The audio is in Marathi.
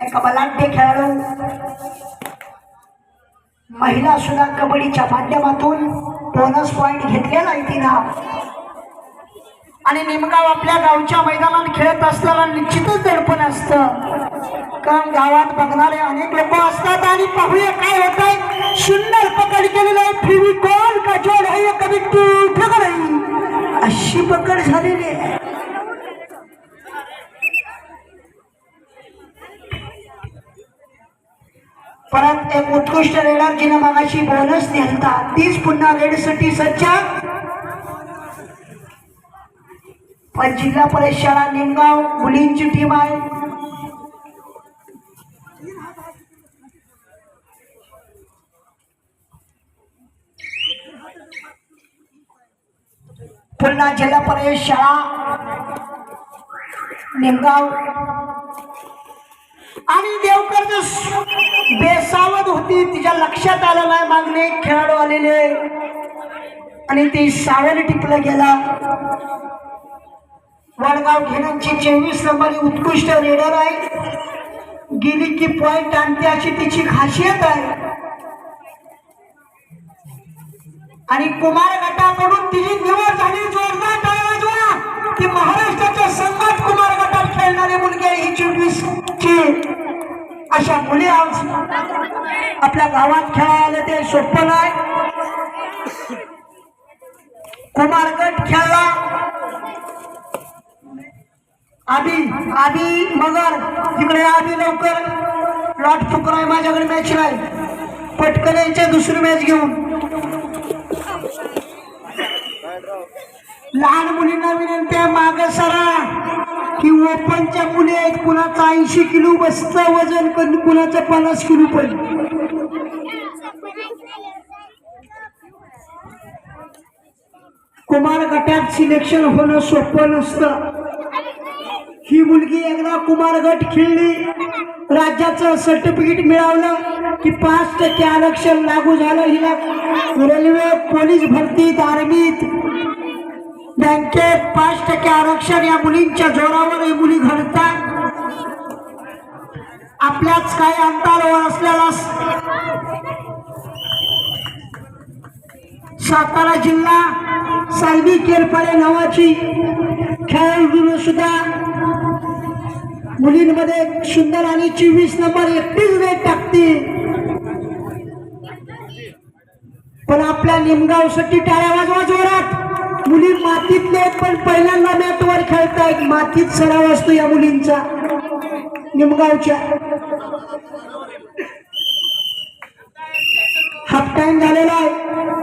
एका बलाढ्य खेळाडू महिला सुद्धा कबड्डीच्या माध्यमातून बोनस पॉइंट घेतलेला आहे तिनं. आणि निमगाव आपल्या गावच्या मैदानात खेळत असताना निश्चितच दडपण असतं. कारण गावात बघणारे अनेक लोक असतात आणि पाहूया काय होत आहे सुंदर पकड केलेलं आहे फेविकॉल का जोड आहे कधी टूट नाही? अशी पकड झालेली आहे. परत एक उत्कृष्ट रेडर जिने मगाशी बोनस नेलता तीच पुन्हा रेडसाठी सज्ज. पण जिल्हा परिषद शाळा निमगाव मुलींची टीम आहे. पुन्हा जिल्हा परिषद शाळा निमगाव आणि देवकर बेसावध होती. तिच्या लक्षात आलं नाही मागणे. खेळाडू आलेले. आणि ती सावध टिपलं गेला. वडगाव घेण्याची चोवीस नंबर उत्कृष्ट रेडर आहे. गेली की पॉइंट आणते अशी तिची खासियत आहे. आणि कुमार गटाकडून तिची निवड झाली. जोरदार की महाराष्ट्राच्या संघात कुमार गटात खेळणारे मुलगे आहे. ही चोवीस ची. अशा मुली आज आपल्या गावात खेळायला ते सोपं नाही. कुमारगट खेळला. आबी आबी मगर. तिकडे आबी लवकर. लॉट फुकराय माझ्याकडे मॅच नाही पटकन यांच्या दुसरी मॅच घेऊन. लहान मुलींना विनंती आहे मागे सर की ओपनच्या मुली आहेत कुणाचं ऐंशी किलो बसतं वजन पण कुणाचं पन्नास किलो पण. कुमार गटात सिलेक्शन होणं सोपं नसतं. ही मुलगी एकदा कुमार गट खेळली राज्याचं सर्टिफिकेट मिळवलं की पाच टक्के आरक्षण लागू झालं. हिला रेल्वे पोलीस भरतीत आर्मीत बँकेत पाच टक्के आरक्षण या मुलींच्या जोरावर ही मुली घडतात. आपल्याच काही अंतरावर असलेला सातारा जिल्हा सायबी केरपाडे नावाची खेळाडू सुद्धा मुलींमध्ये सुंदर आणि चोवीस नंबर एकटीच वेट टाकते. पण आपल्या निमगावसाठी टाळ्या वाजवा जोरात. मुली मातीतले आहेत, पण पहिल्यांदा मॅटवर खेळतायत. मातीत सराव असतो या मुलींचा. निमगावच्या. हाफ टाइम झालेला आहे.